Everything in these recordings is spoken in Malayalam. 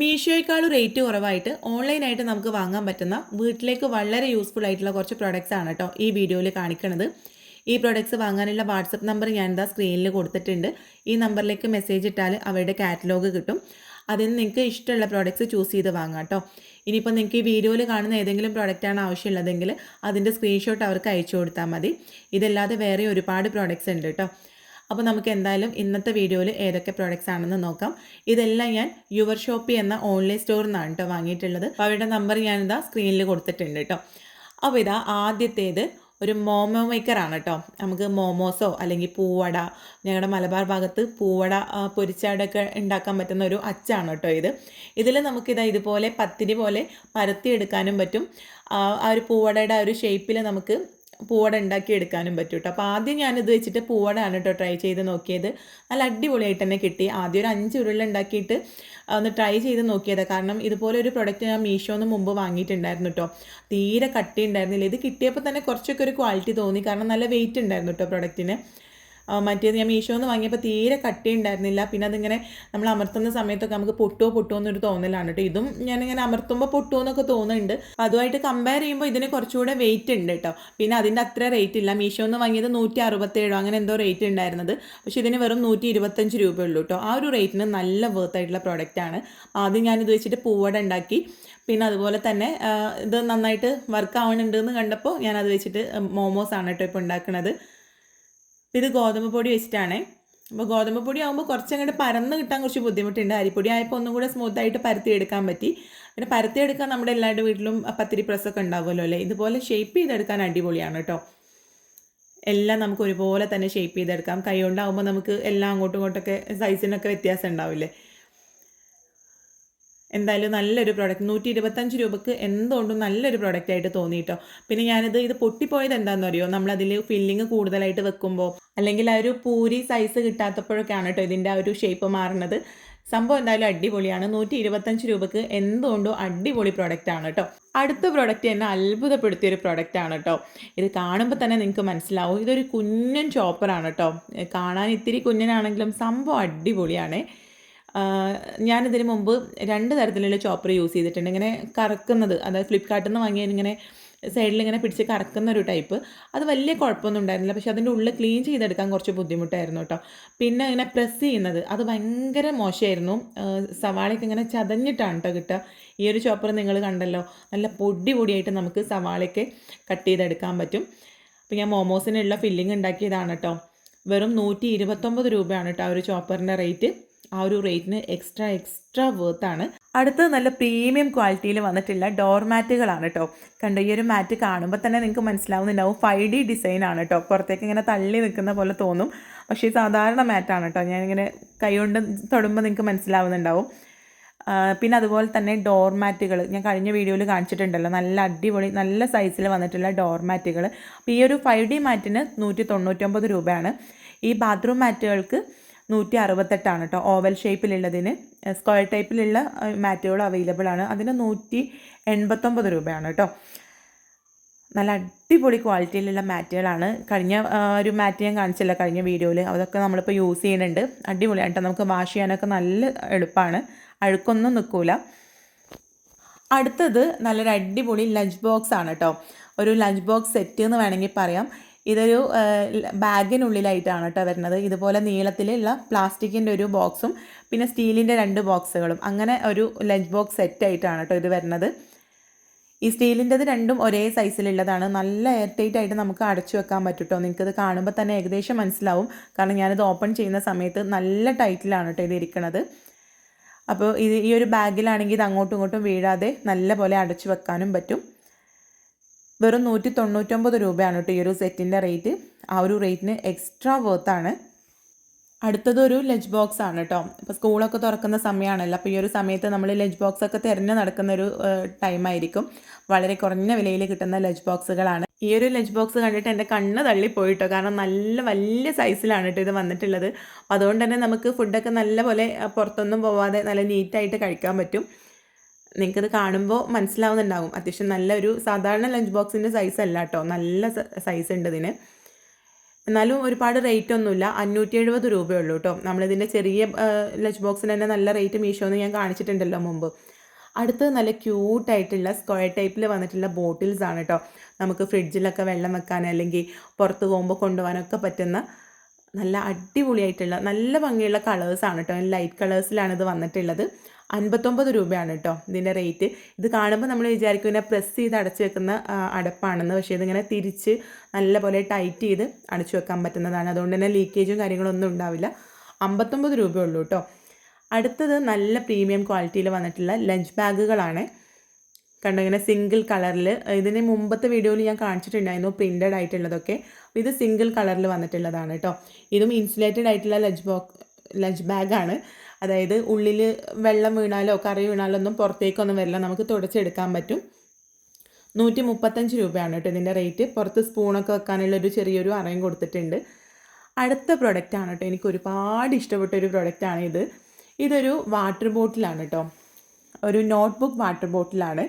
മീഷോയേക്കാളും റേറ്റ് കുറവായിട്ട് ഓൺലൈനായിട്ട് നമുക്ക് വാങ്ങാൻ പറ്റുന്ന വീട്ടിലേക്ക് വളരെ യൂസ്ഫുൾ ആയിട്ടുള്ള കുറച്ച് പ്രോഡക്റ്റ്സ് ആണ് കേട്ടോ ഈ വീഡിയോയിൽ കാണിക്കുന്നത് ഈ പ്രോഡക്റ്റ്സ് വാങ്ങാനുള്ള വാട്സപ്പ് നമ്പർ ഞാൻ എന്താ സ്ക്രീനിൽ കൊടുത്തിട്ടുണ്ട്. ഈ നമ്പറിലേക്ക് മെസ്സേജ് ഇട്ടാൽ അവരുടെ കാറ്റലോഗ് കിട്ടും. അതിൽ നിന്ന് നിങ്ങൾക്ക് ഇഷ്ടമുള്ള പ്രോഡക്റ്റ്സ് ചൂസ് ചെയ്ത് വാങ്ങാം കേട്ടോ ഇനിയിപ്പോൾ നിങ്ങൾക്ക് ഈ വീഡിയോയിൽ കാണുന്ന ഏതെങ്കിലും പ്രോഡക്റ്റാണ് ആവശ്യമുള്ളതെങ്കിൽ അതിന്റെ സ്ക്രീൻഷോട്ട് അവർക്ക് അയച്ചു കൊടുത്താൽ മതി. ഇതല്ലാതെ വേറെ ഒരുപാട് പ്രോഡക്റ്റ്സ് ഉണ്ട് കേട്ടോ അപ്പോൾ നമുക്ക് എന്തായാലും ഇന്നത്തെ വീഡിയോയിൽ ഏതൊക്കെ പ്രോഡക്റ്റ്സ് ആണെന്ന് നോക്കാം. ഇതെല്ലാം ഞാൻ യുവർ ഷോപ്പി എന്ന ഓൺലൈൻ സ്റ്റോറിൽ നിന്നാണ് കേട്ടോ വാങ്ങിയിട്ടുള്ളത്. അപ്പോൾ അവരുടെ നമ്പർ ഞാനിതാ സ്ക്രീനിൽ കൊടുത്തിട്ടുണ്ട് കേട്ടോ അപ്പോൾ ഇതാ ആദ്യത്തേത് ഒരു മോമോ മേക്കറാണ് കേട്ടോ നമുക്ക് മോമോസോ അല്ലെങ്കിൽ പൂവട ഞങ്ങളുടെ മലബാർ ഭാഗത്ത് പൂവട പൊരിച്ചാടൊക്കെ ഉണ്ടാക്കാൻ പറ്റുന്ന ഒരു അച്ചാണ് കേട്ടോ ഇത്. ഇതിൽ നമുക്കിതാ ഇതുപോലെ പത്തിരി പോലെ പരത്തിയെടുക്കാനും പറ്റും. ആ ഒരു പൂവടയുടെ ആ ഒരു ഷേപ്പിൽ നമുക്ക് പൂവട ഉണ്ടാക്കി എടുക്കാനും പറ്റും കേട്ടോ അപ്പോൾ ആദ്യം ഞാനിത് വെച്ചിട്ട് പൂവടയാണ് കേട്ടോ ട്രൈ ചെയ്ത് നോക്കിയത്. നല്ല അടിപൊളിയായിട്ട് തന്നെ കിട്ടി. ആദ്യം ഒരു അഞ്ച് ഉരുള ഉണ്ടാക്കിയിട്ട് ഒന്ന് ട്രൈ ചെയ്ത് നോക്കിയതാണ് കാരണം ഇതുപോലെ ഒരു പ്രൊഡക്റ്റ് ഞാൻ മീഷോന്ന് മുമ്പ് വാങ്ങിയിട്ടുണ്ടായിരുന്നു കേട്ടോ തീരെ കട്ടി ഉണ്ടായിരുന്നില്ല ഇത് കിട്ടിയപ്പോൾ തന്നെ കുറച്ചൊക്കെ ഒരു ക്വാളിറ്റി തോന്നി. കാരണം നല്ല വെയിറ്റ് ഉണ്ടായിരുന്നു കേട്ടോ പ്രൊഡക്റ്റിന് മറ്റേത് ഞാൻ മീഷോന്ന് വാങ്ങിയപ്പോൾ തീരെ കട്ടി ഉണ്ടായിരുന്നില്ല പിന്നെ അതിങ്ങനെ നമ്മൾ അമർത്തുന്ന സമയത്തൊക്കെ നമുക്ക് പൊട്ടുമോ പൊട്ടുമോ എന്നൊരു തോന്നലാണ് കേട്ടോ ഇതും ഞാൻ ഇങ്ങനെ അമർത്തുമ്പോൾ പൊട്ടുമോ എന്നൊക്കെ തോന്നുന്നുണ്ട്. അതുമായിട്ട് കമ്പയർ ചെയ്യുമ്പോൾ ഇതിന് കുറച്ചുകൂടെ വെയിറ്റ് ഉണ്ട് കേട്ടോ പിന്നെ അതിന്റെ അത്ര റേറ്റ് ഇല്ല. മീഷോന്ന് വാങ്ങിയത് നൂറ്റി അറുപത്തേഴോ അങ്ങനെ എന്തോ റേറ്റ് ഉണ്ടായിരുന്നത്. പക്ഷേ ഇതിന് വെറും നൂറ്റി ഇരുപത്തഞ്ച് രൂപയുള്ളൂ കേട്ടോ ആ ഒരു റേറ്റിന് നല്ല വർത്ത് ആയിട്ടുള്ള പ്രോഡക്റ്റ് ആണ്. ആദ്യം ഞാൻ ഇത് വെച്ചിട്ട് പൂവട ഉണ്ടാക്കി. പിന്നെ അതുപോലെ തന്നെ ഇത് നന്നായിട്ട് വർക്ക് ആവുന്നുണ്ട് എന്ന് കണ്ടപ്പോൾ ഞാനത് വെച്ചിട്ട് മോമോസ് ആണ് കേട്ടോ ഇപ്പോൾ ഉണ്ടാക്കുന്നത് ഇത് ഗോതമ്പ് പൊടി വെച്ചിട്ടാണേ. അപ്പോൾ ഗോതമ്പ് പൊടി ആകുമ്പോൾ കുറച്ചങ്ങോട്ട് പരന്ന് കിട്ടാൻ കുറച്ച് ബുദ്ധിമുട്ടുണ്ട്. അരിപ്പൊടി ആയപ്പോൾ ഒന്നും കൂടെ പരത്തി എടുക്കാൻ പറ്റി. പിന്നെ പരത്തിയെടുക്കാൻ നമ്മുടെ എല്ലാവരുടെ വീട്ടിലും പത്തിരി പ്രസ്സൊക്കെ ഉണ്ടാവുമല്ലോ അല്ലേ? ഇതുപോലെ ഷേപ്പ് ചെയ്തെടുക്കാൻ അടിപൊളിയാണ് കേട്ടോ എല്ലാം നമുക്ക് ഒരുപോലെ തന്നെ ഷേപ്പ് ചെയ്തെടുക്കാം. കൈ കൊണ്ടാകുമ്പോൾ നമുക്ക് എല്ലാം അങ്ങോട്ടും ഇങ്ങോട്ടൊക്കെ സൈസിനൊക്കെ വ്യത്യാസം ഉണ്ടാവില്ലേ? എന്തായാലും നല്ലൊരു പ്രോഡക്റ്റ് നൂറ്റി ഇരുപത്തഞ്ച് രൂപക്ക് എന്തുകൊണ്ടും നല്ലൊരു പ്രോഡക്റ്റ് ആയിട്ട് തോന്നിയിട്ടോ. പിന്നെ ഞാനിത് ഇത് പൊട്ടിപ്പോയത് എന്താണെന്ന് അറിയോ നമ്മൾ നമ്മളതിൽ ഫില്ലിങ് കൂടുതലായിട്ട് വെക്കുമ്പോൾ അല്ലെങ്കിൽ ആ ഒരു പൂരി സൈസ് കിട്ടാത്തപ്പോഴൊക്കെയാണ് കേട്ടോ ഇതിന്റെ ആ ഒരു ഷേപ്പ് മാറുന്നത്. സംഭവം എന്തായാലും അടിപൊളിയാണ്. നൂറ്റി ഇരുപത്തഞ്ച് രൂപക്ക് എന്തുകൊണ്ടും അടിപൊളി പ്രോഡക്റ്റ് ആണ് കേട്ടോ അടുത്ത പ്രോഡക്റ്റ് എന്നെ അത്ഭുതപ്പെടുത്തിയ ഒരു പ്രോഡക്റ്റ് ആണ് കേട്ടോ ഇത് കാണുമ്പോൾ തന്നെ നിങ്ങൾക്ക് മനസ്സിലാവും. ഇതൊരു കുഞ്ഞൻ ചോപ്പറാണ് കേട്ടോ കാണാൻ ഇത്തിരി കുഞ്ഞനാണെങ്കിലും സംഭവം അടിപൊളിയാണ്. ഞാനിതിന് മുമ്പ് രണ്ട് തരത്തിലുള്ള ചോപ്പർ യൂസ് ചെയ്തിട്ടുണ്ട്. ഇങ്ങനെ കറക്കുന്നത് അതായത് ഫ്ലിപ്പ്കാർട്ടിൽ നിന്ന് വാങ്ങിയ ഇങ്ങനെ സൈഡിൽ ഇങ്ങനെ പിടിച്ച് കറക്കുന്ന ഒരു ടൈപ്പ്. അത് വലിയ കുഴപ്പമൊന്നും ഉണ്ടായിരുന്നില്ല. പക്ഷെ അതിന്റെ ഉള്ളിൽ ക്ലീൻ ചെയ്തെടുക്കാൻ കുറച്ച് ബുദ്ധിമുട്ടായിരുന്നു കേട്ടോ. പിന്നെ ഇങ്ങനെ പ്രസ് ചെയ്യുന്നത് അത് ഭയങ്കര മോശമായിരുന്നു. സവാളയ്ക്ക് ഇങ്ങനെ ചതഞ്ഞിട്ടാണ് കേട്ടോ കിട്ടുക. ഈ ഒരു ചോപ്പർ നിങ്ങൾ കണ്ടല്ലോ നല്ല പൊടി പൊടിയായിട്ട് നമുക്ക് സവാളയ്ക്ക് കട്ട് ചെയ്തെടുക്കാൻ പറ്റും. അപ്പോൾ ഞാൻ മോമോസിനുള്ള ഫില്ലിംഗ് ഉണ്ടാക്കിയതാണ് കേട്ടോ. വെറും നൂറ്റി ഇരുപത്തൊമ്പത് രൂപയാണ് കേട്ടോ ആ ഒരു ചോപ്പറിന്റെ റേറ്റ്. ആ ഒരു റേറ്റിന് എക്സ്ട്രാ എക്സ്ട്രാ വേർത്താണ് അടുത്തത് നല്ല പ്രീമിയം ക്വാളിറ്റിയിൽ വന്നിട്ടുള്ള ഡോർ മാറ്റുകളാണ് കേട്ടോ കണ്ടോ ഈ ഒരു മാറ്റ് കാണുമ്പോൾ തന്നെ നിങ്ങൾക്ക് മനസ്സിലാവുന്നുണ്ടാവും. ഫൈവ് ഡി ഡിസൈൻ ആണ് കേട്ടോ പുറത്തേക്ക് ഇങ്ങനെ തള്ളി നിൽക്കുന്ന പോലെ തോന്നും. പക്ഷേ സാധാരണ മാറ്റാണ് കേട്ടോ ഞാനിങ്ങനെ കൈ കൊണ്ട് തൊടുമ്പോൾ നിങ്ങൾക്ക് മനസ്സിലാവുന്നുണ്ടാവും. പിന്നെ അതുപോലെ തന്നെ ഡോർ മാറ്റുകൾ ഞാൻ കഴിഞ്ഞ വീഡിയോയിൽ കാണിച്ചിട്ടുണ്ടല്ലോ. നല്ല അടിപൊളി നല്ല സൈസിൽ വന്നിട്ടുള്ള ഡോർ മാറ്റുകൾ അപ്പോൾ ഈ ഒരു ഫൈവ് ഡി മാറ്റിന് നൂറ്റി തൊണ്ണൂറ്റൊമ്പത് രൂപയാണ്. ഈ ബാത്റൂം മാറ്റുകൾക്ക് നൂറ്റി അറുപത്തെട്ടാണ് കേട്ടോ ഓവൽ ഷേപ്പിലുള്ളതിന് സ്ക്വയർ ടൈപ്പിലുള്ള മാറ്റുകൾ അവൈലബിൾ ആണ്. അതിന് നൂറ്റി എൺപത്തൊമ്പത് രൂപയാണ് കേട്ടോ നല്ല അടിപൊളി ക്വാളിറ്റിയിലുള്ള മാറ്റുകളാണ്. കഴിഞ്ഞ ഒരു മാറ്റ് ഞാൻ കാണിച്ചില്ല കഴിഞ്ഞ വീഡിയോയിൽ അതൊക്കെ നമ്മളിപ്പോൾ യൂസ് ചെയ്യുന്നുണ്ട്. അടിപൊളിയാണ് കേട്ടോ നമുക്ക് വാഷ് ചെയ്യാനൊക്കെ നല്ല എളുപ്പമാണ് അഴുക്കൊന്നും നിൽക്കില്ല അടുത്തത് നല്ലൊരു അടിപൊളി ലഞ്ച് ബോക്സ് ആണ് കേട്ടോ ഒരു ലഞ്ച് ബോക്സ് സെറ്റ് എന്ന് വേണമെങ്കിൽ പറയാം. ഇതൊരു ബാഗിനുള്ളിലായിട്ടാണ് കേട്ടോ വരുന്നത്. ഇതുപോലെ നീളത്തിലുള്ള പ്ലാസ്റ്റിക്കിന്റെ ഒരു ബോക്സും പിന്നെ സ്റ്റീലിന്റെ രണ്ട് ബോക്സുകളും. അങ്ങനെ ഒരു ലഞ്ച് ബോക്സ് സെറ്റായിട്ടാണ് കേട്ടോ ഇത് വരുന്നത്. ഈ സ്റ്റീലിന്റെത് രണ്ടും ഒരേ സൈസിലുള്ളതാണ്. നല്ല എയർ ടൈറ്റ് ആയിട്ട് നമുക്ക് അടച്ചു വെക്കാൻ പറ്റുട്ടോ നിങ്ങൾക്കത് കാണുമ്പോൾ തന്നെ ഏകദേശം മനസ്സിലാവും. കാരണം ഞാനിത് ഓപ്പൺ ചെയ്യുന്ന സമയത്ത് നല്ല ടൈറ്റിലാണ് കേട്ടോ ഇത് ഇരിക്കുന്നത് അപ്പോൾ ഇത് ഈ ഒരു ബാഗിലാണെങ്കിൽ ഇത് അങ്ങോട്ടും ഇങ്ങോട്ടും വീഴാതെ നല്ല പോലെ അടച്ചു വെക്കാനും പറ്റും. വെറും നൂറ്റി തൊണ്ണൂറ്റൊമ്പത് രൂപയാണ് കേട്ടോ ഈ ഒരു സെറ്റിന്റെ റേറ്റ്. ആ ഒരു റേറ്റിന് എക്സ്ട്രാ വേർത്താണ് അടുത്തത് ഒരു ലഞ്ച് ബോക്സ് ആണ് കേട്ടോ ഇപ്പോൾ സ്കൂളൊക്കെ തുറക്കുന്ന സമയമാണല്ലോ അപ്പോൾ ഈ ഒരു സമയത്ത് നമ്മൾ ലഞ്ച് ബോക്സ് ഒക്കെ തിരഞ്ഞു നടക്കുന്ന ഒരു ടൈമായിരിക്കും വളരെ കുറഞ്ഞ വിലയിൽ കിട്ടുന്ന ലഞ്ച് ബോക്സുകളാണ് ഈ ഒരു ലഞ്ച് ബോക്സ് കണ്ടിട്ട് എന്റെ കണ്ണ് തള്ളിപ്പോയിട്ടോ. കാരണം നല്ല വലിയ സൈസിലാണ് കേട്ടോ ഇത് വന്നിട്ടുള്ളത്. അതുകൊണ്ട് തന്നെ നമുക്ക് ഫുഡൊക്കെ നല്ലപോലെ പുറത്തൊന്നും പോവാതെ നല്ല നീറ്റായിട്ട് കഴിക്കാൻ പറ്റും. നിങ്ങൾക്കത് കാണുമ്പോൾ മനസ്സിലാവുന്നുണ്ടാകും അത്യാവശ്യം നല്ലൊരു സാധാരണ ലഞ്ച് ബോക്സിന്റെ സൈസ് അല്ല കേട്ടോ നല്ല സൈസ് ഉണ്ട് ഇതിന്. എന്നാലും ഒരുപാട് റേറ്റ് ഒന്നുമില്ല. അഞ്ഞൂറ്റി എഴുപത് രൂപയുള്ളൂ കേട്ടോ നമ്മളിതിന്റെ ചെറിയ ലഞ്ച് ബോക്സിന് തന്നെ നല്ല റേറ്റ് മീഷോന്ന് ഞാൻ കാണിച്ചിട്ടുണ്ടല്ലോ മുമ്പ്. അടുത്തത് നല്ല ക്യൂട്ടായിട്ടുള്ള സ്ക്വയർ ടൈപ്പിൽ വന്നിട്ടുള്ള ബോട്ടിൽസ് ആണ് കേട്ടോ നമുക്ക് ഫ്രിഡ്ജിലൊക്കെ വെള്ളം വെക്കാൻ അല്ലെങ്കിൽ പുറത്ത് പോകുമ്പോൾ കൊണ്ടുപോകാനൊക്കെ പറ്റുന്ന നല്ല അടിപൊളിയായിട്ടുള്ള നല്ല ഭംഗിയുള്ള കളേഴ്സാണ് കേട്ടോ ലൈറ്റ് കളേഴ്സിലാണ് ഇത് വന്നിട്ടുള്ളത്. അൻപത്തൊമ്പത് രൂപയാണ് കേട്ടോ ഇതിന്റെ റേറ്റ് ഇത് കാണുമ്പോൾ നമ്മൾ വിചാരിക്കും ഇതിനെ പ്രസ് ചെയ്ത് അടച്ചു വെക്കുന്ന അടപ്പാണെന്ന്. പക്ഷേ ഇതിങ്ങനെ തിരിച്ച് നല്ലപോലെ ടൈറ്റ് ചെയ്ത് അടച്ചു വെക്കാൻ പറ്റുന്നതാണ്. അതുകൊണ്ട് തന്നെ ലീക്കേജും കാര്യങ്ങളൊന്നും ഉണ്ടാവില്ല. അമ്പത്തൊമ്പത് രൂപയുള്ളൂ കേട്ടോ അടുത്തത് നല്ല പ്രീമിയം ക്വാളിറ്റിയിൽ വന്നിട്ടുള്ള ലഞ്ച് ബാഗുകളാണ് കണ്ടോ ഇങ്ങനെ സിംഗിൾ കളറിൽ ഇതിന് മുമ്പത്തെ വീഡിയോയിൽ ഞാൻ കാണിച്ചിട്ടുണ്ടായിരുന്നു പ്രിന്റഡ് ആയിട്ടുള്ളതൊക്കെ. ഇത് സിംഗിൾ കളറിൽ വന്നിട്ടുള്ളതാണ് കേട്ടോ ഇതും ഇൻസുലേറ്റഡ് ആയിട്ടുള്ള ലഞ്ച് ബോക്സ് ലഞ്ച് ബാഗാണ് അതായത് ഉള്ളിൽ വെള്ളം വീണാലോ കറി വീണാലോ ഒന്നും പുറത്തേക്കൊന്നും വരില്ല. നമുക്ക് തുടച്ചെടുക്കാൻ പറ്റും. നൂറ്റി മുപ്പത്തഞ്ച് രൂപയാണ് കേട്ടോ ഇതിന്റെ റേറ്റ്. പുറത്ത് സ്പൂണൊക്കെ വെക്കാനുള്ള ഒരു ചെറിയൊരു അറയും കൊടുത്തിട്ടുണ്ട്. അടുത്ത പ്രൊഡക്റ്റാണ് കേട്ടോ. എനിക്ക് ഒരുപാട് ഇഷ്ടപ്പെട്ട ഒരു പ്രൊഡക്റ്റാണ് ഇത്. ഇതൊരു വാട്ടർ ബോട്ടിലാണ് കേട്ടോ. ഒരു നോട്ട്ബുക്ക് വാട്ടർ ബോട്ടിലാണ്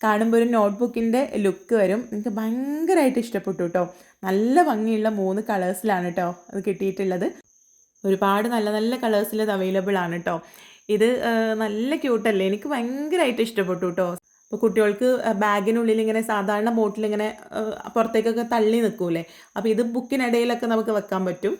കാണുമ്പോൾ ഒരു നോട്ട്ബുക്കിന്റെ ലുക്ക് വരും. എനിക്ക് ഭയങ്കരമായിട്ട് ഇഷ്ടപ്പെട്ടു കേട്ടോ. നല്ല ഭംഗിയുള്ള മൂന്ന് കളേഴ്സിലാണ് കേട്ടോ അത് കിട്ടിയിട്ടുള്ളത്. ഒരുപാട് നല്ല നല്ല കളേഴ്സിൽ ഇത് അവൈലബിൾ ആണ് കേട്ടോ ഇത് നല്ല ക്യൂട്ടല്ലേ എനിക്ക് ഭയങ്കരമായിട്ട് ഇഷ്ടപ്പെട്ടു കേട്ടോ അപ്പോൾ കുട്ടികൾക്ക് ബാഗിനുള്ളിൽ ഇങ്ങനെ സാധാരണ ബോട്ടിൽ ഇങ്ങനെ പുറത്തേക്കൊക്കെ തള്ളി നിൽക്കൂലേ അപ്പോൾ ഇത് ബുക്കിനിടയിലൊക്കെ നമുക്ക് വെക്കാൻ പറ്റും.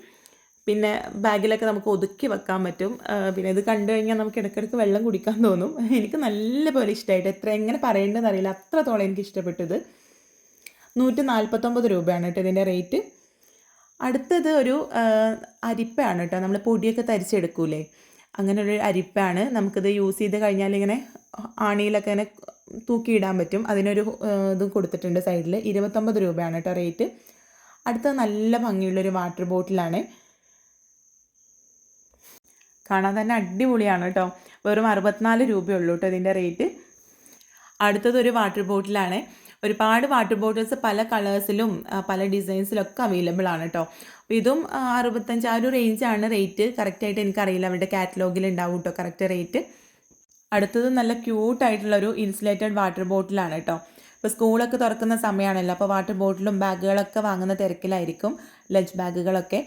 പിന്നെ ബാഗിലൊക്കെ നമുക്ക് ഒതുക്കി വെക്കാൻ പറ്റും. പിന്നെ ഇത് കണ്ടു കഴിഞ്ഞാൽ നമുക്ക് ഇടയ്ക്കിടയ്ക്ക് വെള്ളം കുടിക്കാൻ തോന്നും. എനിക്ക് നല്ലപോലെ ഇഷ്ടമായിട്ട് എത്ര എങ്ങനെ പറയേണ്ടതെന്ന് അറിയില്ല അത്രത്തോളം എനിക്ക് ഇഷ്ടപ്പെട്ടത് നൂറ്റി നാൽപ്പത്തൊമ്പത് രൂപയാണ് കേട്ടോ ഇതിന്റെ റേറ്റ് അടുത്തത് ഒരു അരിപ്പയാണ് കേട്ടോ. നമ്മൾ പൊടിയൊക്കെ തരിച്ചെടുക്കൂലേ? അങ്ങനെ ഒരു അരിപ്പയാണ് നമുക്കിത് യൂസ് ചെയ്ത് കഴിഞ്ഞാൽ ഇങ്ങനെ ആണിയിലൊക്കെ ഇങ്ങനെ തൂക്കിയിടാൻ പറ്റും. അതിനൊരു ഇത് കൊടുത്തിട്ടുണ്ട് സൈഡിൽ ഇരുപത്തൊമ്പത് രൂപയാണ് കേട്ടോ റേറ്റ്. അടുത്ത നല്ല ഭംഗിയുള്ളൊരു വാട്ടർ ബോട്ടിലാണ്. കാണാൻ തന്നെ അടിപൊളിയാണ് കേട്ടോ. വെറും അറുപത്തിനാല് രൂപയുള്ളൂ കേട്ടോ ഇതിന്റെ റേറ്റ്. അടുത്തത് ഒരു വാട്ടർ ബോട്ടിലാണ്. ഒരുപാട് വാട്ടർ ബോട്ടിൽസ് പല കളേഴ്സിലും പല ഡിസൈൻസിലും ഒക്കെ അവൈലബിൾ ആണ് കേട്ടോ അപ്പോൾ ഇതും അറുപത്തഞ്ച് ആ ഒരു റേഞ്ചാണ് റേറ്റ് കറക്റ്റായിട്ട് എനിക്കറിയില്ല അവരുടെ കാറ്റലോഗിൽ ഉണ്ടാവും കേട്ടോ കറക്റ്റ് റേറ്റ് അടുത്തത് നല്ല ക്യൂട്ടായിട്ടുള്ള ഒരു ഇൻസുലേറ്റഡ് വാട്ടർ ബോട്ടിലാണ് കേട്ടോ ഇപ്പോൾ സ്കൂളൊക്കെ തുറക്കുന്ന സമയമാണല്ലോ അപ്പോൾ വാട്ടർ ബോട്ടിലും ബാഗുകളൊക്കെ വാങ്ങുന്ന തിരക്കിലായിരിക്കും ലഞ്ച് ബാഗുകളൊക്കെ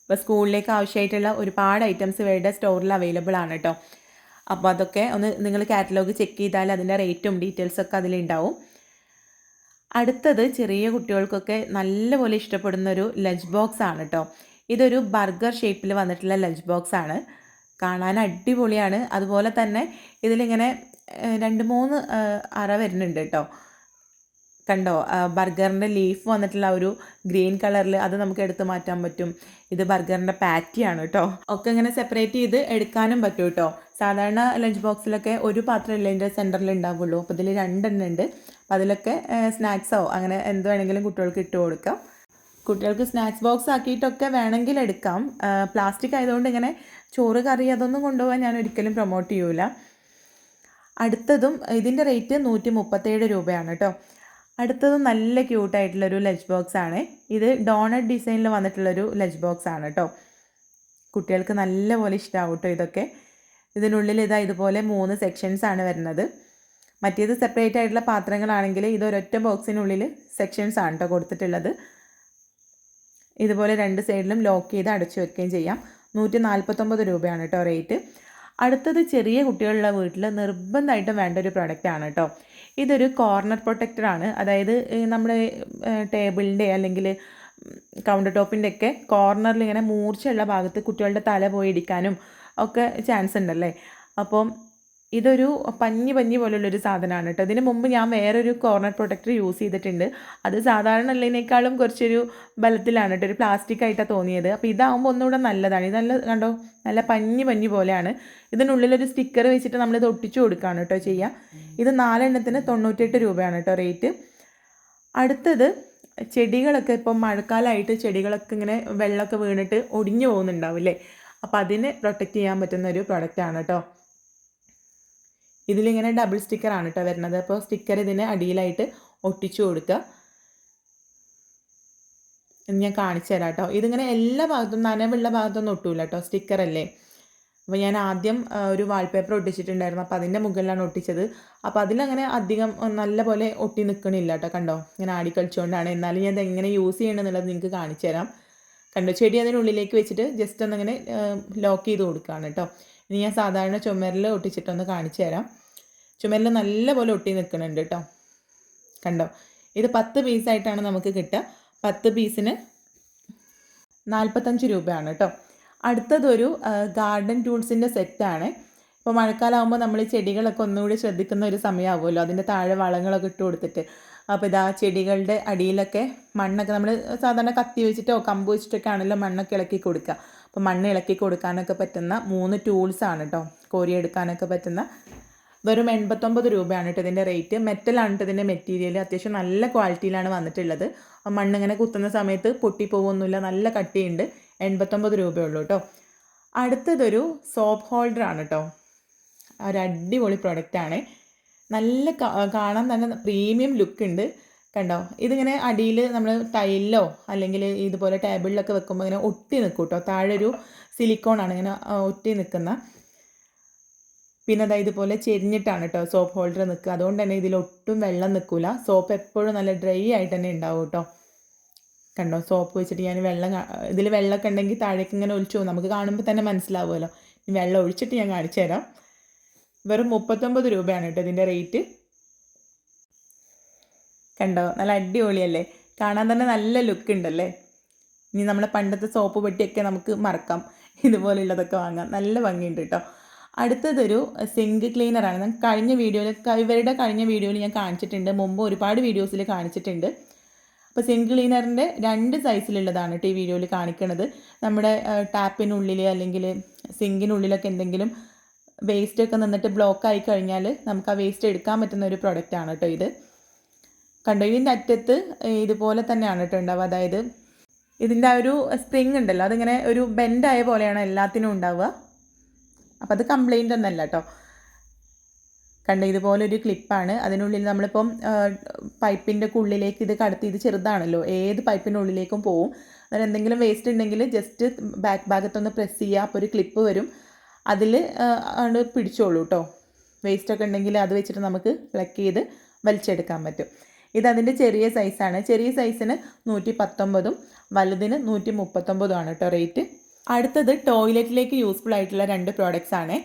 അപ്പോൾ സ്കൂളിലേക്ക് ആവശ്യമായിട്ടുള്ള ഒരുപാട് ഐറ്റംസ് ഇവരുടെ സ്റ്റോറിൽ അവൈലബിൾ ആണ് കേട്ടോ അപ്പോൾ അതൊക്കെ ഒന്ന് നിങ്ങൾ കാറ്റലോഗ് ചെക്ക് ചെയ്താൽ അതിന്റെ റേറ്റും ഡീറ്റെയിൽസൊക്കെ അതിലുണ്ടാവും അടുത്തത് ചെറിയ കുട്ടികൾക്കൊക്കെ നല്ലപോലെ ഇഷ്ടപ്പെടുന്ന ഒരു ലഞ്ച് ബോക്സ് ആണ് കേട്ടോ ഇതൊരു ബർഗർ ഷേപ്പിൽ വന്നിട്ടുള്ള ലഞ്ച് ബോക്സ് ആണ്. കാണാൻ അടിപൊളിയാണ്. അതുപോലെ തന്നെ ഇതിലിങ്ങനെ രണ്ട് മൂന്ന് അറ വരുന്നുണ്ട് കേട്ടോ കണ്ടോ? ബർഗറിന്റെ ലീഫ് വന്നിട്ടുള്ള ഒരു ഗ്രീൻ കളറിൽ അത് നമുക്ക് എടുത്ത് മാറ്റാൻ പറ്റും. ഇത് ബർഗറിന്റെ പാറ്റിയാണ് കേട്ടോ ഒക്കെ ഇങ്ങനെ സെപ്പറേറ്റ് ചെയ്ത് എടുക്കാനും പറ്റും കേട്ടോ സാധാരണ ലഞ്ച് ബോക്സിലൊക്കെ ഒരു പാത്രമല്ലേ ഇതിന്റെ സെന്ററിൽ ഉണ്ടാവുള്ളൂ. അപ്പോൾ ഇതിൽ രണ്ടെണ്ണം ഉണ്ട്. അതിലൊക്കെ സ്നാക്സോ അങ്ങനെ എന്ത് വേണമെങ്കിലും കുട്ടികൾക്ക് ഇട്ട് കൊടുക്കാം. കുട്ടികൾക്ക് സ്നാക്സ് ബോക്സ് ആക്കിയിട്ടൊക്കെ വേണമെങ്കിൽ എടുക്കാം. പ്ലാസ്റ്റിക് ആയതുകൊണ്ട് ഇങ്ങനെ ചോറ് കറി അതൊന്നും കൊണ്ടുപോകാൻ ഞാൻ ഒരിക്കലും പ്രൊമോട്ട് ചെയ്യൂല. അടുത്തതും ഇതിന്റെ റേറ്റ് നൂറ്റി മുപ്പത്തേഴ് രൂപയാണ് കേട്ടോ അടുത്തത് നല്ല ക്യൂട്ടായിട്ടുള്ളൊരു ലഞ്ച് ബോക്സ് ആണ്. ഇത് ഡോണറ്റ് ഡിസൈനിൽ വന്നിട്ടുള്ളൊരു ലഞ്ച് ബോക്സ് ആണ് കേട്ടോ കുട്ടികൾക്ക് നല്ലപോലെ ഇഷ്ടമാവും കേട്ടോ ഇതൊക്കെ. ഇതിനുള്ളിൽ ഇതാ ഇതുപോലെ മൂന്ന് സെക്ഷൻസ് ആണ് വരുന്നത്. മറ്റേത് സെപ്പറേറ്റ് ആയിട്ടുള്ള പാത്രങ്ങളാണെങ്കിൽ ഇത് ഒരൊറ്റ ബോക്സിനുള്ളിൽ സെക്ഷൻസ് ആണ് കേട്ടോ കൊടുത്തിട്ടുള്ളത്. ഇതുപോലെ രണ്ട് സൈഡിലും ലോക്ക് ചെയ്ത് അടച്ചു വെക്കുകയും ചെയ്യാം. നൂറ്റി നാൽപ്പത്തൊമ്പത് രൂപയാണ് കേട്ടോ റേറ്റ് അടുത്തത് ചെറിയ കുട്ടികളുടെ വീട്ടിൽ നിർബന്ധമായിട്ടും വേണ്ട ഒരു പ്രൊഡക്റ്റാണ് കേട്ടോ ഇതൊരു കോർണർ പ്രൊട്ടക്ടറാണ് അതായത് നമ്മുടെ ടേബിളിന്റെ അല്ലെങ്കിൽ കൗണ്ടർ ടോപ്പിന്റെ ഒക്കെ കോർണറിൽ ഇങ്ങനെ മൂർച്ചയുള്ള ഭാഗത്ത് കുട്ടികളുടെ തല പോയി ഇടിക്കാനും ഒക്കെ ചാൻസ് ഉണ്ടല്ലേ? അപ്പം ഇതൊരു പഞ്ഞി പഞ്ഞി പോലുള്ളൊരു സാധനമാണ് കേട്ടോ. ഇതിന് മുമ്പ് ഞാൻ വേറൊരു കോർണർ പ്രൊട്ടക്ടർ യൂസ് ചെയ്തിട്ടുണ്ട്. അത് സാധാരണ ഉള്ളതിനേക്കാളും കുറച്ചൊരു ബലത്തിലാണ് കേട്ടോ ഒരു പ്ലാസ്റ്റിക് ആയിട്ടാണ് തോന്നിയത്. അപ്പോൾ ഇതാകുമ്പോൾ ഒന്നുകൂടെ നല്ലതാണ്. ഇത് നല്ല കണ്ടോ നല്ല പഞ്ഞി പഞ്ഞി പോലെയാണ്. ഇതിനുള്ളിലൊരു സ്റ്റിക്കർ വെച്ചിട്ട് നമ്മളിത് ഒട്ടിച്ചു കൊടുക്കുകയാണ് കേട്ടോ ചെയ്യുക ഇത് നാലെണ്ണത്തിന് തൊണ്ണൂറ്റെട്ട് രൂപയാണ് കേട്ടോ റേറ്റ് അടുത്തത് ചെടികളൊക്കെ ഇപ്പം മഴക്കാലമായിട്ട് ചെടികളൊക്കെ ഇങ്ങനെ വെള്ളമൊക്കെ വീണിട്ട് ഒടിഞ്ഞു പോകുന്നുണ്ടാവില്ലേ അപ്പോൾ അതിനെ പ്രൊട്ടക്റ്റ് ചെയ്യാൻ പറ്റുന്ന ഒരു പ്രൊഡക്റ്റാണ് കേട്ടോ. ഇതിലിങ്ങനെ ഡബിൾ സ്റ്റിക്കറാണ് കേട്ടോ വരുന്നത്. അപ്പോൾ സ്റ്റിക്കർ ഇതിന് അടിയിലായിട്ട് ഒട്ടിച്ചു കൊടുക്കുക ഞാൻ കാണിച്ചു തരാം കേട്ടോ ഇതിങ്ങനെ എല്ലാ ഭാഗത്തും നനവുള്ള ഭാഗത്തൊന്നും ഒട്ടൂല കേട്ടോ സ്റ്റിക്കറല്ലേ അപ്പോൾ ഞാൻ ആദ്യം ഒരു വാൾപേപ്പർ ഒട്ടിച്ചിട്ടുണ്ടായിരുന്നു. അപ്പോൾ അതിന്റെ മുകളിലാണ് ഒട്ടിച്ചത്. അപ്പോൾ അതിലങ്ങനെ അധികം നല്ലപോലെ ഒട്ടി നിൽക്കണില്ല കേട്ടോ കണ്ടോ? ഇങ്ങനെ ആടി കളിച്ചുകൊണ്ടാണ് എന്നാലും ഞാൻ ഇതെങ്ങനെ യൂസ് ചെയ്യണമെന്നുള്ളത് നിങ്ങൾക്ക് കാണിച്ചു തരാം. കണ്ടോ? ചെടി അതിനുള്ളിലേക്ക് വെച്ചിട്ട് ജസ്റ്റ് ഒന്നിങ്ങനെ ലോക്ക് ചെയ്ത് കൊടുക്കുകയാണ് കേട്ടോ ഇനി ഞാൻ സാധാരണ ചുമരിൽ ഒട്ടിച്ചിട്ടൊന്ന് കാണിച്ചു തരാം. ചുമരിൽ നല്ലപോലെ ഒട്ടി നിൽക്കുന്നുണ്ട് കേട്ടോ കണ്ടോ? ഇത് പത്ത് പീസായിട്ടാണ് നമുക്ക് കിട്ടുക. പത്ത് പീസിന് നാൽപ്പത്തഞ്ച് രൂപയാണ് കേട്ടോ അടുത്തതൊരു ഗാർഡൻ ടൂൾസിന്റെ സെറ്റാണ് ഇപ്പോൾ മഴക്കാലമാകുമ്പോൾ നമ്മൾ ചെടികളൊക്കെ ഒന്നുകൂടി ശ്രദ്ധിക്കുന്ന ഒരു സമയമാവുമല്ലോ അതിന്റെ താഴെ വളങ്ങളൊക്കെ ഇട്ട് കൊടുത്തിട്ട്. അപ്പോൾ ഇതാ ചെടികളുടെ അടിയിലൊക്കെ മണ്ണൊക്കെ നമ്മൾ സാധാരണ കത്തി വെച്ചിട്ടോ കമ്പ് വെച്ചിട്ടൊക്കെ ആണല്ലോ മണ്ണൊക്കെ ഇളക്കി കൊടുക്കുക. അപ്പോൾ മണ്ണ് ഇളക്കി കൊടുക്കാനൊക്കെ പറ്റുന്ന മൂന്ന് ടൂൾസാണ് കേട്ടോ കോരിയെടുക്കാനൊക്കെ പറ്റുന്ന വെറും എൺപത്തൊമ്പത് രൂപയാണ് കേട്ടോ ഇതിന്റെ റേറ്റ് മെറ്റലാണ് കേട്ടോ ഇതിന്റെ മെറ്റീരിയൽ അത്യാവശ്യം നല്ല ക്വാളിറ്റിയിലാണ് വന്നിട്ടുള്ളത്. മണ്ണിങ്ങനെ കുത്തുന്ന സമയത്ത് പൊട്ടിപ്പോകൊന്നുമില്ല നല്ല കട്ടിയുണ്ട്. എൺപത്തൊമ്പത് രൂപയുള്ളൂ കേട്ടോ. അടുത്തതൊരു സോപ്പ് ഹോൾഡർ ആണ് കേട്ടോ. ഒരു അടിപൊളി പ്രൊഡക്റ്റാണ് നല്ല കാണാൻ തന്നെ പ്രീമിയം ലുക്ക് ഉണ്ട്. കണ്ടോ? ഇതിങ്ങനെ അടിയിൽ നമ്മൾ ടൈലിലോ അല്ലെങ്കിൽ ഇതുപോലെ ടേബിളിലൊക്കെ വെക്കുമ്പോൾ ഇങ്ങനെ ഒട്ടി നിൽക്കും കേട്ടോ. താഴെ ഒരു സിലിക്കോണാണ് ഇങ്ങനെ ഒട്ടി നിൽക്കുന്ന. പിന്നെ അതായത് ഇതുപോലെ ചെരിഞ്ഞിട്ടാണ് കേട്ടോ സോപ്പ് ഹോൾഡർ നിൽക്കുക. അതുകൊണ്ട് തന്നെ ഇതിലൊട്ടും വെള്ളം നിൽക്കില്ല സോപ്പ് എപ്പോഴും നല്ല ഡ്രൈ ആയിട്ട് തന്നെ ഉണ്ടാവും കേട്ടോ കണ്ടോ? സോപ്പ് വെച്ചിട്ട് ഞാൻ വെള്ളം ഇതിൽ വെള്ളമൊക്കെ ഉണ്ടെങ്കിൽ താഴേക്ക് ഇങ്ങനെ ഒഴിച്ചു പോകും. നമുക്ക് കാണുമ്പോൾ തന്നെ മനസ്സിലാവുമല്ലോ. വെള്ളം ഒഴിച്ചിട്ട് ഞാൻ കാണിച്ചു തരാം. വെറും മുപ്പത്തൊമ്പത് രൂപയാണ് കേട്ടോ ഇതിന്റെ റേറ്റ് കണ്ടോ? നല്ല അടിപൊളിയല്ലേ? കാണാൻ തന്നെ നല്ല ലുക്ക് ഉണ്ടല്ലേ? ഇനി നമ്മുടെ പണ്ടത്തെ സോപ്പ് പെട്ടിയൊക്കെ നമുക്ക് മറക്കാം. ഇതുപോലെയുള്ളതൊക്കെ വാങ്ങാം. നല്ല ഭംഗിയുണ്ട് കേട്ടോ അടുത്തതൊരു സിങ്ക് ക്ലീനറാണ് ഞാൻ കഴിഞ്ഞ വീഡിയോയിൽ ഇവരുടെ കഴിഞ്ഞ വീഡിയോയിൽ ഞാൻ കാണിച്ചിട്ടുണ്ട്. മുമ്പ് ഒരുപാട് വീഡിയോസിൽ കാണിച്ചിട്ടുണ്ട്. അപ്പോൾ സിങ്ക് ക്ലീനറിന്റെ രണ്ട് സൈസിലുള്ളതാണ് കേട്ടോ ഈ വീഡിയോയിൽ കാണിക്കുന്നത് നമ്മുടെ ടാപ്പിനുള്ളിൽ അല്ലെങ്കിൽ സിങ്കിനുള്ളിലൊക്കെ എന്തെങ്കിലും വേസ്റ്റ് ഒക്കെ നിന്നിട്ട് ബ്ലോക്ക് ആയി കഴിഞ്ഞാൽ നമുക്ക് ആ വേസ്റ്റ് എടുക്കാൻ പറ്റുന്ന ഒരു പ്രൊഡക്റ്റാണ് കേട്ടോ ഇത്. കണ്ടോ? ഇതിന്റെ അറ്റത്ത് ഇതുപോലെ തന്നെയാണ് കേട്ടോ ഉണ്ടാവുക. അതായത് ഇതിന്റെ ആ ഒരു സ്പ്രിങ് ഉണ്ടല്ലോ. അതിങ്ങനെ ഒരു ബെൻഡായ പോലെയാണ് എല്ലാത്തിനും ഉണ്ടാവുക. അപ്പോൾ അത് കംപ്ലൈന്റ് ഒന്നല്ല കേട്ടോ കണ്ട ഇതുപോലെ ഒരു ക്ലിപ്പാണ് അതിനുള്ളിൽ നമ്മളിപ്പം പൈപ്പിന്റെ ഉള്ളിലേക്ക് ഇത് കടത്തി ഇത് ചെറുതാണല്ലോ. ഏത് പൈപ്പിന്റെ ഉള്ളിലേക്കും പോവും. അതിന് എന്തെങ്കിലും വേസ്റ്റ് ഉണ്ടെങ്കിൽ ജസ്റ്റ് ബാക്ക് ഭാഗത്തൊന്ന് പ്രസ് ചെയ്യുക. അപ്പോൾ ഒരു ക്ലിപ്പ് വരും. അതിൽ ആണ് പിടിച്ചോളൂ കേട്ടോ വേസ്റ്റൊക്കെ ഉണ്ടെങ്കിൽ അത് വെച്ചിട്ട് നമുക്ക് പ്ലക്ക് ചെയ്ത് വലിച്ചെടുക്കാൻ പറ്റും. ഇത് അതിന്റെ ചെറിയ സൈസാണ് ചെറിയ സൈസിന് നൂറ്റി പത്തൊമ്പതും വലുതിന് നൂറ്റി മുപ്പത്തൊമ്പതും ആണ് കേട്ടോ റേറ്റ് അടുത്തത് ടോയ്ലറ്റിലേക്ക് യൂസ്ഫുൾ ആയിട്ടുള്ള രണ്ട് പ്രോഡക്റ്റ്സ് ആണ്.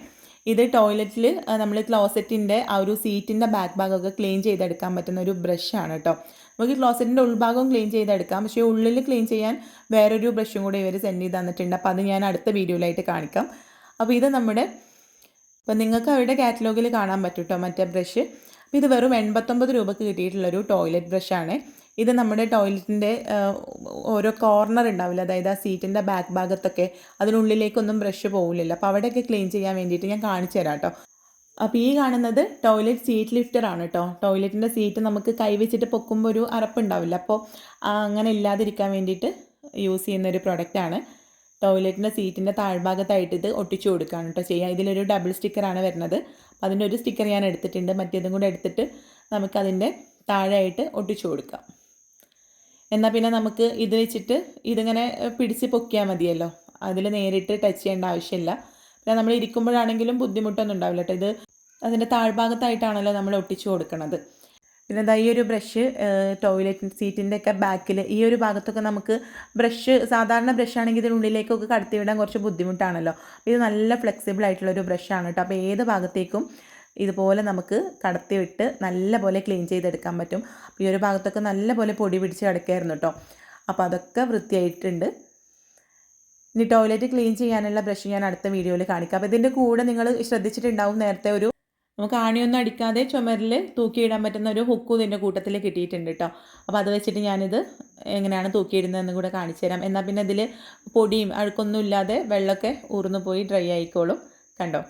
ഇത് ടോയ്ലറ്റിൽ നമ്മൾ ക്ലോസറ്റിന്റെ ആ ഒരു സീറ്റിന്റെ ബാക്ക് ഭാഗമൊക്കെ ക്ലീൻ ചെയ്തെടുക്കാൻ പറ്റുന്ന ഒരു ബ്രഷാണ് കേട്ടോ നമുക്ക് ക്ലോസറ്റിന്റെ ഉൾഭാഗവും ക്ലീൻ ചെയ്തെടുക്കാം. പക്ഷേ ഉള്ളിൽ ക്ലീൻ ചെയ്യാൻ വേറൊരു ബ്രഷും കൂടെ ഇവർ സെൻഡ് ചെയ്ത് തന്നിട്ടുണ്ട്. അപ്പോൾ അത് ഞാൻ അടുത്ത വീഡിയോയിലായിട്ട് കാണിക്കാം. അപ്പോൾ ഇത് നമ്മുടെ ഇപ്പം നിങ്ങൾക്ക് അവരുടെ കാറ്റലോഗിൽ കാണാൻ പറ്റും കേട്ടോ മറ്റേ ബ്രഷ് അപ്പോൾ ഇത് വെറും എൺപത്തൊമ്പത് രൂപക്ക് കിട്ടിയിട്ടുള്ളൊരു ടോയ്ലറ്റ് ബ്രഷാണ് ഇത് നമ്മുടെ ടോയ്ലറ്റിന്റെ ഓരോ കോർണർ ഉണ്ടാവില്ല? അതായത് ആ സീറ്റിന്റെ ബാക്ക് ഭാഗത്തൊക്കെ അതിനുള്ളിലേക്കൊന്നും ബ്രഷ് പോകില്ല അപ്പോൾ അവിടെയൊക്കെ ക്ലീൻ ചെയ്യാൻ വേണ്ടിയിട്ട് ഞാൻ കാണിച്ചു തരാം കേട്ടോ. അപ്പോൾ ഈ കാണുന്നത് ടോയ്ലറ്റ് സീറ്റ് ലിഫ്റ്റർ ആണ് കേട്ടോ. ടോയ്ലറ്റിന്റെ സീറ്റ് നമുക്ക് കൈവച്ചിട്ട് പൊക്കുമ്പോൾ ഒരു അറപ്പുണ്ടാവില്ല അപ്പോൾ അങ്ങനെ ഇല്ലാതിരിക്കാൻ വേണ്ടിയിട്ട് യൂസ് ചെയ്യുന്ന ഒരു പ്രൊഡക്റ്റാണ് ടോയ്ലറ്റിന്റെ സീറ്റിന്റെ താഴ്ഭാഗത്തായിട്ട് ഇത് ഒട്ടിച്ചു കൊടുക്കുകയാണ് കേട്ടോ ചെയ്യുക. ഇതിലൊരു ഡബിൾ സ്റ്റിക്കറാണ് വരുന്നത്. അപ്പോൾ അതിന്റെ ഒരു സ്റ്റിക്കർ ഞാൻ എടുത്തിട്ടുണ്ട്. മറ്റേതും കൂടെ എടുത്തിട്ട് നമുക്കതിന്റെ താഴെയായിട്ട് ഒട്ടിച്ചു കൊടുക്കാം. എന്നാൽ പിന്നെ നമുക്ക് ഇത് വെച്ചിട്ട് ഇതിങ്ങനെ പിടിച്ച് പൊക്കിയാൽ മതിയല്ലോ. അതിൽ നേരിട്ട് ടച്ച് ചെയ്യേണ്ട ആവശ്യമില്ല. പിന്നെ നമ്മൾ ഇരിക്കുമ്പോഴാണെങ്കിലും ബുദ്ധിമുട്ടൊന്നും ഉണ്ടാവില്ല കേട്ടോ ഇത് അതിന്റെ താഴ്ഭാഗത്തായിട്ടാണല്ലോ നമ്മൾ ഒട്ടിച്ചു കൊടുക്കുന്നത് പിന്നെ ഈ ഒരു ബ്രഷ് ടോയ്ലറ്റ് സീറ്റിന്റെ ഒക്കെ ബാക്കിൽ ഈ ഒരു ഭാഗത്തൊക്കെ നമുക്ക് ബ്രഷ് സാധാരണ ബ്രഷ് ആണെങ്കിൽ ഇതിനുള്ളിലേക്കൊക്കെ കടത്തി വിടാൻ കുറച്ച് ബുദ്ധിമുട്ടാണല്ലോ. ഇത് നല്ല ഫ്ലെക്സിബിൾ ആയിട്ടുള്ള ഒരു ബ്രഷാണ് കേട്ടോ അപ്പോൾ ഏത് ഭാഗത്തേക്കും ഇതുപോലെ നമുക്ക് കടത്തി വിട്ട് നല്ലപോലെ ക്ലീൻ ചെയ്തെടുക്കാൻ പറ്റും. ഈ ഒരു ഭാഗത്തൊക്കെ നല്ലപോലെ പൊടി പിടിച്ച് കിടക്കായിരുന്നു കേട്ടോ അപ്പോൾ അതൊക്കെ വൃത്തിയായിട്ടുണ്ട്. ഇനി ടോയ്ലറ്റ് ക്ലീൻ ചെയ്യാനുള്ള ബ്രഷ് ഞാൻ അടുത്ത വീഡിയോയിൽ കാണിക്കാം. അപ്പോൾ ഇതിന്റെ കൂടെ നിങ്ങൾ ശ്രദ്ധിച്ചിട്ടുണ്ടാവും നേരത്തെ ഒരു നമുക്ക് ആണിയൊന്നും അടിക്കാതെ ചുമരിൽ തൂക്കിയിടാൻ പറ്റുന്ന ഒരു ഹുക്കും ഇതിന്റെ കൂട്ടത്തിൽ കിട്ടിയിട്ടുണ്ട് കേട്ടോ അപ്പോൾ അത് വെച്ചിട്ട് ഞാനിത് എങ്ങനെയാണ് തൂക്കിയിടുന്നതെന്ന് കൂടെ കാണിച്ചു തരാം. എന്നാൽ പിന്നെ ഇതിൽ പൊടിയും അഴുക്കൊന്നും ഇല്ലാതെ വെള്ളമൊക്കെ ഊർന്നു പോയി ഡ്രൈ ആയിക്കോളും. കണ്ടോ?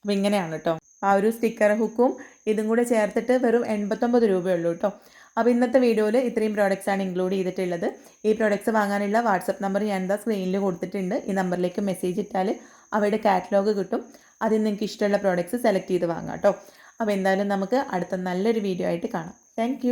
അപ്പോൾ ഇങ്ങനെയാണ് കേട്ടോ ആ ഒരു സ്റ്റിക്കർ ഹുക്കും ഇതും കൂടെ ചേർത്തിട്ട് വെറും എൺപത്തൊമ്പത് രൂപയുള്ളൂ കേട്ടോ അപ്പോൾ ഇന്നത്തെ വീഡിയോയിൽ ഇത്രയും പ്രോഡക്റ്റ്സാണ് ഇൻക്ലൂഡ് ചെയ്തിട്ടുള്ളത്. ഈ പ്രോഡക്റ്റ്സ് വാങ്ങാനുള്ള വാട്സപ്പ് നമ്പർ ഞാൻ എന്താ സ്ക്രീനിൽ കൊടുത്തിട്ടുണ്ട്. ഈ നമ്പറിലേക്ക് മെസ്സേജ് ഇട്ടാൽ അവരുടെ കാറ്റലോഗ് കിട്ടും. അതിൽ നിങ്ങൾക്ക് ഇഷ്ടമുള്ള പ്രോഡക്റ്റ്സ് സെലക്ട് ചെയ്ത് വാങ്ങാം കേട്ടോ അപ്പോൾ എന്തായാലും നമുക്ക് അടുത്ത നല്ലൊരു വീഡിയോ ആയിട്ട് കാണാം. താങ്ക്